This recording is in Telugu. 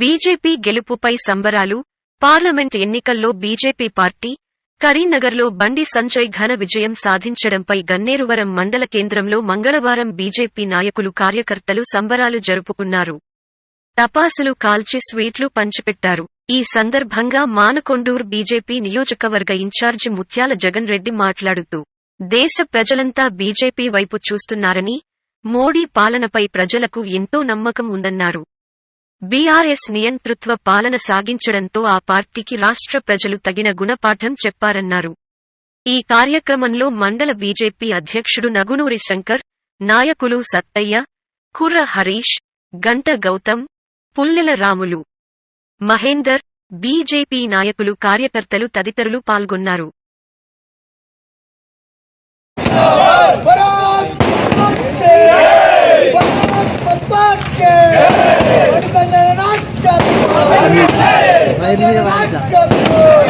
బీజేపీ గెలుపుపై సంబరాలు పార్లమెంట్ ఎన్నికల్లో బీజేపీ పార్టీ కరీంనగర్లో బండి సంజయ్ ఘన విజయం సాధించడంపై గన్నేరువరం మండల కేంద్రంలో మంగళవారం బీజేపీ నాయకులు కార్యకర్తలు సంబరాలు జరుపుకున్నారు. టపాసులు కాల్చి స్వీట్లు పంచిపెట్టారు. ఈ సందర్భంగా మానకొండూర్ బీజేపీ నియోజకవర్గ ఇన్ఛార్జి ముత్యాల జగన్ రెడ్డి మాట్లాడుతూ దేశ ప్రజలంతా బీజేపీ వైపు చూస్తున్నారని మోడీ పాలనపై ప్రజలకు ఎంతో నమ్మకం ఉందన్నారు. బీఆర్ఎస్ నియంతృత్వ పాలన సాగించడంతో ఆ పార్టీకి రాష్ట్ర ప్రజలు తగిన గుణపాఠం చెప్పారన్నారు. ఈ కార్యక్రమంలో మండల బీజేపీ అధ్యక్షుడు నగునూరి శంకర్ నాయకులు సత్తయ్య కుర్ర హరీష్ గంట గౌతమ్ పుల్లెల రాములు. మహేందర్ బీజేపీ నాయకులు కార్యకర్తలు తదితరులు పాల్గొన్నారు. É vai, vai.